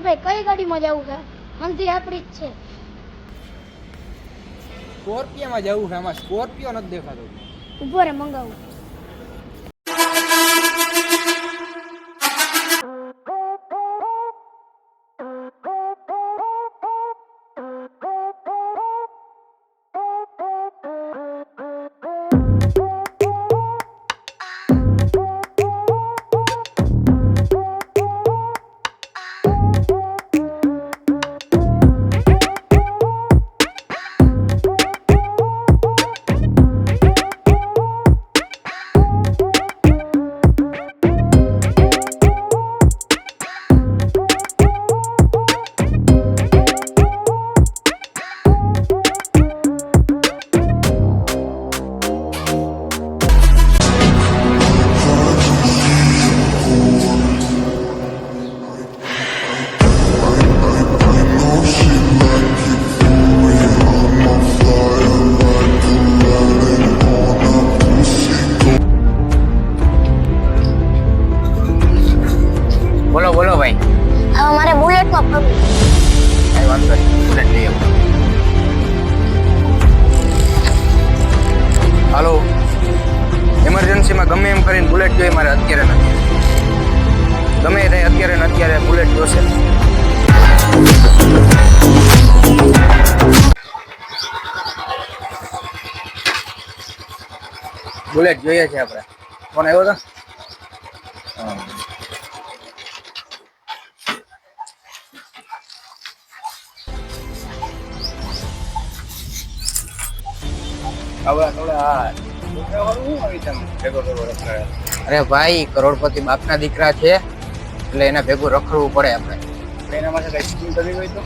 ધવલભાઈ કઈ ગાડીમાં જવું છે? મંદિર આપણી જ છે. સ્કોર્પિયોમાં જવું છે આમાં સ્કોર્પિયો નથી દેખાતો. ઊભો રે મંગાવું. બુલેટ બુલેટ જોઈએ છે આપણે. કોણ આવ્યો હતો અરે ભાઈ કરોડપતિ બાપના દીકરા છે. એટલે એને ભેગું રખડવું પડે આપણે. એના માટે કઈ સ્કીમ કરવી હોય તો?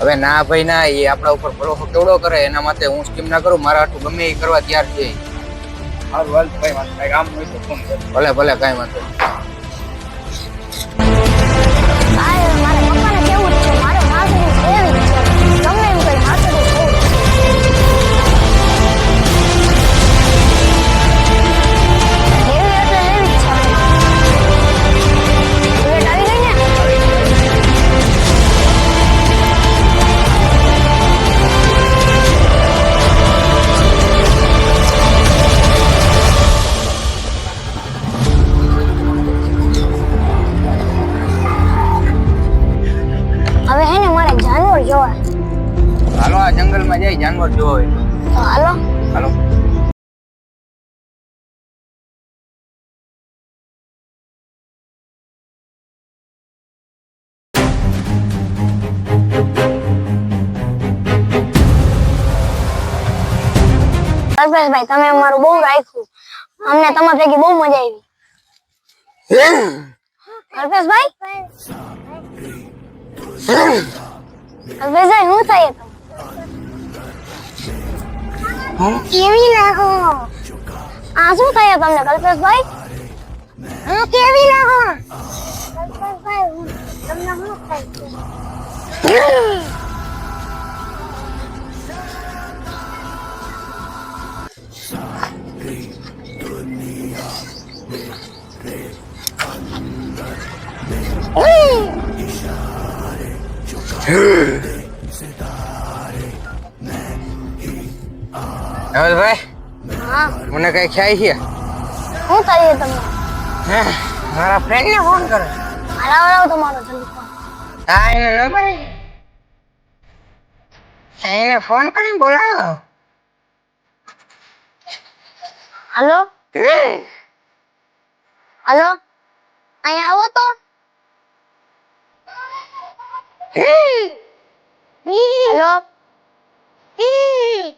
હવે ના ભાઈ ના એ આપણા ઉપર ભરોસો કેવડો કરે? એના માટે હું સ્કીમ ના કરું? મારા આટલું ગમે એ કરવા તૈયાર છે. સારું હાલ ભાઈ કઈ કામ હોય તો ફોન ભલે ભલે કાંઈ વાંધો કલ્પેશભાઈ તમે અમારું બહુ રાખ્યું. અમને તમારા ભેગી બહુ મજા આવી. કલ્પેશભાઈ કલ્પેશભાઈ શું થાય કેવી લાગો? આ શું થયા તમને કલ્પેશભાઈ? હું કેવી લાગો? કલ્પેશભાઈ હું- તમને શું થાય ભાઈ હા? મને કઈ ખ્યાલ છે? શું તમને હે, મારા ફ્રેન્ડ ને ફોન કરે. હલાવડાવો તમારો જલ્દી ફોન હા એને નંબર એને ફોન કરીને બોલાવો. હલો? હલો? અહીંયા આવો તો. હેલો ભાઈ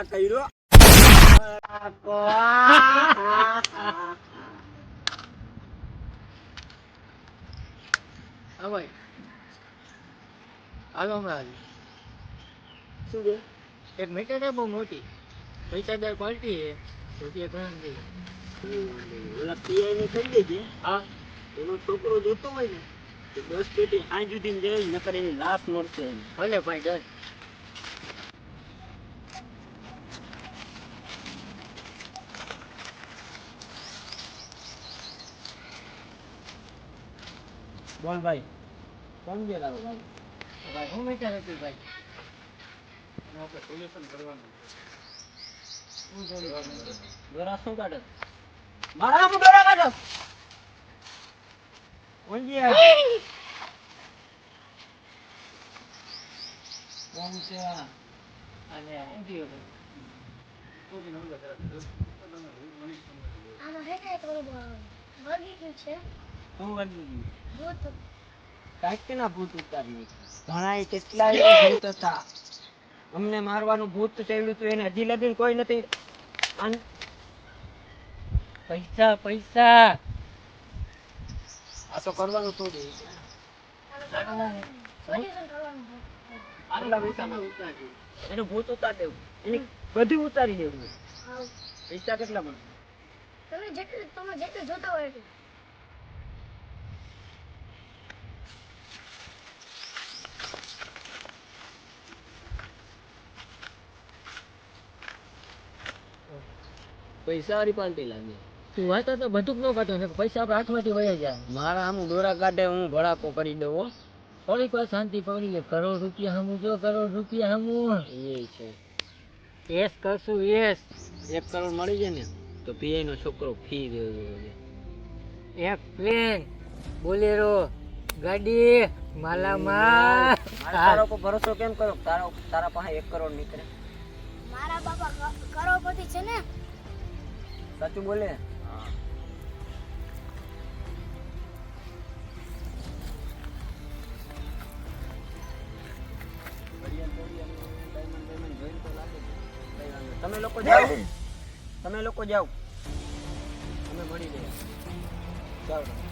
આ કર્યો હા ભાઈ. હાલો હમણાં શું છે એક મીટર છે બહુ મોટી પૈસાદાર પાર્ટી છે. રૂપિયા ઘણા દે. ઓલા પીઆઈ ને કહી દેજે. હા. એનો છોકરો જોતો હોય ને તો દસ પેટી આ સુધી જાય નકર એની લાશ મળશે. ભલે ભાઈ ડન. બોલ ભાઈ. કોણ ગયેલા ભાઈ? ભાઈ હું મીટર હતું ભાઈ? દોરા શું કાઢે? મારા આમ દોરા કાઢો. કોણ ગયા કોણ છે આ? અને હું થયું આમાં હે ને થોડું વગી ગયું છે? શું ગયું ભૂત કાંઈક ભૂત ઉતારી ઘણા કેટલા ભૂત હતા. અમને મારવાનું ભૂત ચડ્યું હતું, એને હજી લગીન કોઈ નથી. પૈસા પૈસા. આ તો કરવાનું શું ઉતારી એનું ભૂત ઉતાર દેવું. એની બધું ઉતારી દેવું. પૈસા કેટલા મળે? તમે જેટલું તમે જેટલું જોતા હોય પૈસા વાળી પાલટી લાગે. તું વાંચો તો બધું જ ન કાઢો ને પૈસા આપણે હાથમાંથી વયા જાય. મારા આમ દોરા કાઢે હું ભડાકો કરી દઉં હો. થોડીક વાર શાંતિ પકડી લે. કરોડ રૂપિયા હમું જો કરોડ રૂપિયા હમું. એ છે. એસ કરશું એસ. એક કરોડ મળી જાય ને તો પીઆઈ નો છોકરો ફી દેવો છે એક પ્લેન. બોલેરો ગાડી માલામાલ તારા ઉપર ભરોસો કેમ કરો? તારા તારા પાસે એક કરોડ નીકળે. મારા બાપા કરોડપતિ છે ને સાચું બોલે? તમે લોકો જાઓ. તમે લોકો જાઓ. અમે મળી ગયા. જાઓ.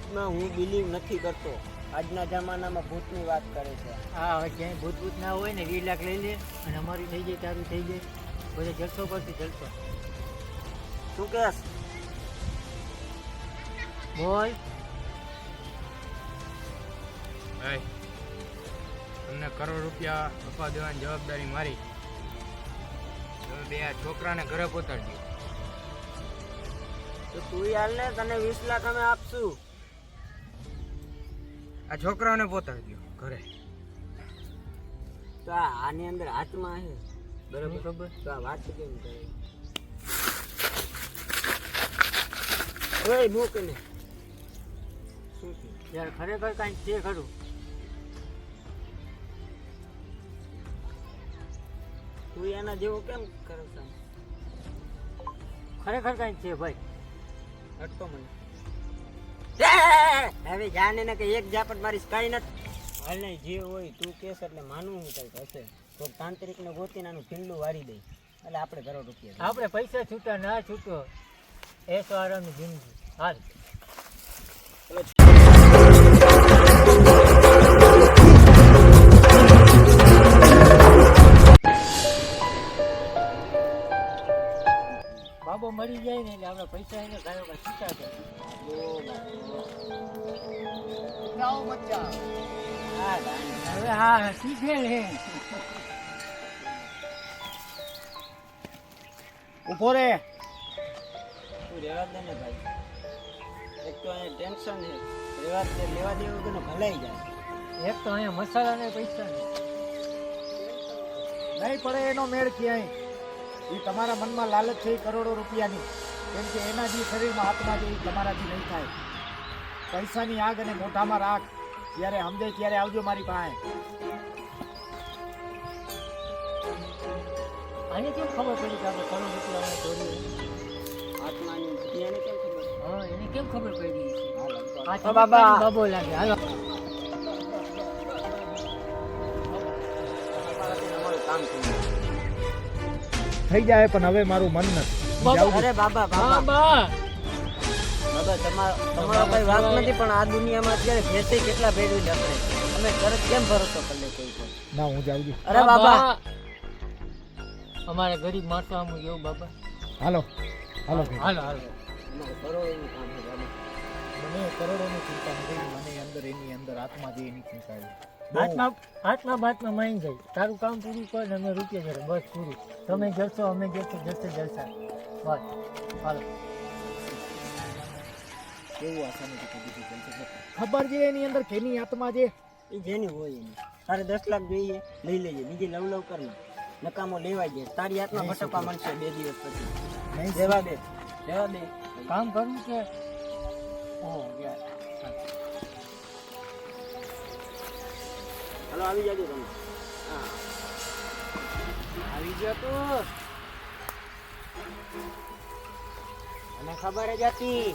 ભૂતમાં હું બિલીવ નથી કરતો. આજના જમાનામાં ભૂતની વાત કરે છે. હા જ્યાં ક્યાંય ભૂત ભૂત ના હોય ને વીસ લાખ લઈ લે અને અમારી થઈ જાય તારું થઈ જાય. બધે જલસો પરથી જલસો. શું કહેશ બોલ. ભાઈ તમને કરોડ રૂપિયા આપવા દેવાની જવાબદારી મારી. તમે બે આ છોકરાને ઘરે પહોંચાડજો તો તું હાલ ને તને વીસ લાખ અમે આપશું. આ છોકરાઓને પહોંચાડજો ઘરે. તો આ આની અંદર હાથમાં છે. બરાબર? ખબર? તો આ વાત કેમ કરે? ઓય મૂક ને શું છે યાર ખરેખર કાંઈ છે ખરું. તું એના જેવો કેમ કરો છે? ખરેખર કાંઈ છે ભાઈ. અટકો મને. હવે જાને ને કે એક ઝાપટ મારી કઈ નથી હાલ નહીં જે હોય તું કેસ એટલે માનવું કંઈક હશે. તો તાંત્રિક ને ગોતીને આનું પિંડું વારી દઈ એટલે આપણે કરોડ રૂપિયા આપણે પૈસા છૂટા, ના છૂટો. એ આરામની જિંદગી હાલ. બાબો મળી જાય ને એટલે આપણે પૈસા એને હવે હા શીખે ને. ઊભો રે. તું રહેવા દે ને ભાઈ. એક તો અહીંયા ટેન્શન છે. રહેવા દે લેવા દે કે ભલાઈ જાય. એક તો અહીંયા મસાલા ને પૈસા નહીં પડે એનો મેળ ક્યાંય. એ તમારા મનમાં લાલચ છે કરોડો રૂપિયાની. કેમ કે એના જે શરીરમાં હાથમાં જે તમારાથી નહીં થાય. પૈસાની આગ અને મોઢામાં રાખ જ્યારે સમજે ત્યારે આવજો મારી પાસે. આને કેમ ખબર પડી કે આપણે કરોડ રૂપિયા દોરી આત્માની દુનિયાને કેમ ખબર? હા એને કેમ ખબર પડી? તો બાબા. બાબો લાગે. હાલો. થઈ જાય પણ હવે મારું મન નથી. બાબા. અરે બાબા. બાબા. બાબા તમારો તમારો કઈ વાત નથી પણ આ દુનિયામાં અત્યારે ભેસે કેટલા ભેળવી આપણે? અમે તરત કેમ ભરોસો કરી લે કોઈ પર ના હું જાઉં છું. અરે બાબા! અમારે ગરીબ માણસો આમ એવું બાબા. હાલો. હાલો. હાલો હાલો. કરો એવું કામ મને કરોડોની ચિંતા નથી મને અંદર એની અંદર આત્મા જે એની ચિંતા છે. માઈ જાય. તારું કામ પૂરું કર ને અમે રૂપિયા જરા બસ પૂરું. તમે જશો અમે જશો જશે જલસા. બસ. હાલો. કેવું આસાનીથી છે? ખબર છે એની અંદર કેની આત્મા છે? એ જેની હોય એની. તારે દસ લાખ જોઈએ લઈ લેજે. બીજી લવ લવ કર નકામો લેવાય જાય તારી હાથમાં ભટકવા મળશે બે દિવસ પછી. નહીં જવા દે. જવા દે. કામ કરું કે? ઓ યાર હાલો આવી જાજો તમે. હા. આવી ગયો તો. મને ખબર જ હતી.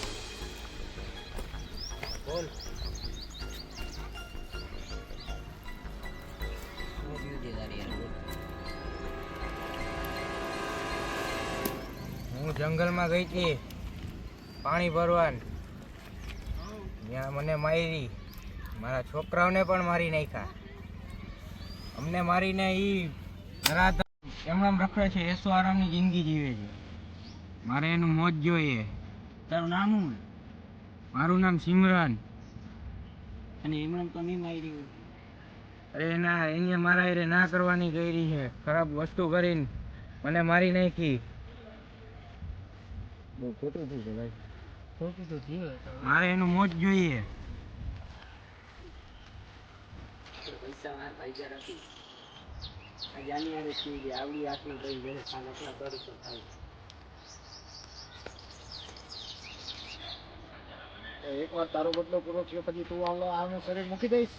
જંગલમાં ગઈ હતી. પાણી ભરવાન. ત્યાં મને મારી. મારા છોકરાઓને પણ મારી નાખ્યા. અમને મારીને ઈ નરાધમ એમ એમ રખડે છે એસો આરામની જિંદગી જીવે છે. મારે એનું મોત જોઈએ. તારું નામ શું? મારું નામ સિમરન. અને એમણે તો નહીં મારી અરે ના એને મારા એ ના કરવાની કરી છે. ખરાબ વસ્તુ કરીને મને મારી નાખી. બહુ ખોટું થયું છે ભાઈ. ખોટું તો થયું મારે એનું મોત જોઈએ. પૈસા મારા ભાઈ જરા જાની હારે સુઈ ગયા આવડી આત્મા કરી ઘરે ખાન એકલા થાય એક વાર તારો બદલો પૂરો થયો પછી તું આવલો આનું શરીર મૂકી દઈશ.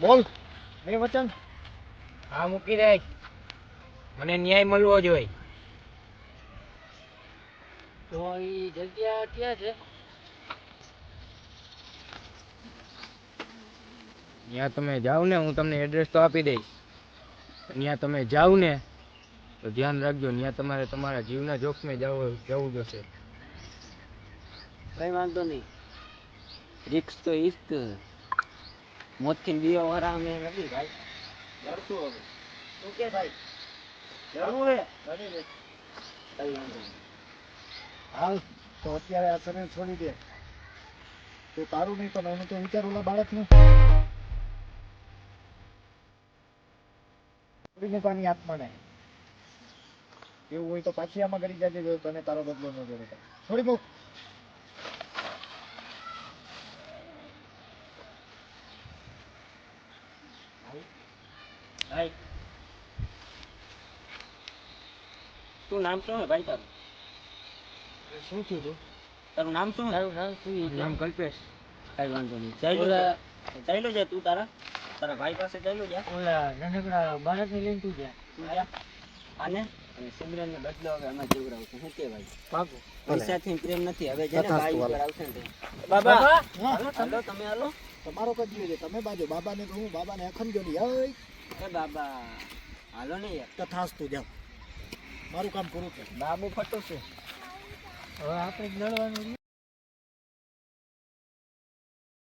બોલ. એ વચન. હા મૂકી દે મને ન્યાય મળવો જોઈએ તો એ જગ્યા ક્યાં છે? ત્યાં તમે જાઓ ને હું તમને એડ્રેસ તો આપી દઈશ. ત્યાં તમે જાઓ ને તો ધ્યાન રાખજો ત્યાં તમારે તમારા જીવના જોખમે જવું જવું જશે. કઈ વાંધો નહીં. રિક્સ તો ઈસ્ક મોતથી બીઓ વાળા અમે નથી ભાઈ. ડરશું હવે. શું કે ભાઈ? ડરવું હે? કઈ વાંધો નહીં. હાલ. તો અત્યારે આ શરીર છોડી દે. તો તારું નહીં, પણ એનું તો વિચાર ઓલા બાળકનું છોડીને તારી આત્માને એવું હોય તો પાછી આમાં કરી જાજે, જો તને તારો બદલો ન જોડે તો. છોડી મૂક. તું નામ શું હે ભાઈ તારું? શું તું? તારું નામ શું? હે તારું નામ શું નામ કલ્પેશ. કઈ વાંધો નહીં. ચાલ્યો ચાલ્યો જા તું તારા. તારા ભાઈ પાસે ચાલ્યો જા. ઓલા નાનકડા બાળકને લઈને તું જા. તું જા. આને અને સિમરનને બદલો હવે અમે જીવડાવશું શું કે ભાઈ પાકું. પૈસાથી પ્રેમ નથી. હવે જેને ભાઈ ઉપર આવશે ને. બાબા! બાબા! હાલો તમે હાલો. તમારો કદી છે તમે બાજુ. બાબાને કહું બાબાને અખમજો નહીં હઈ એ બાબા. હાલો ને યાર. તથાસ્તુ જાઓ. મારું કામ પૂરું છે બાબુ ફટો છે. હવે આપણે જ લડવાનું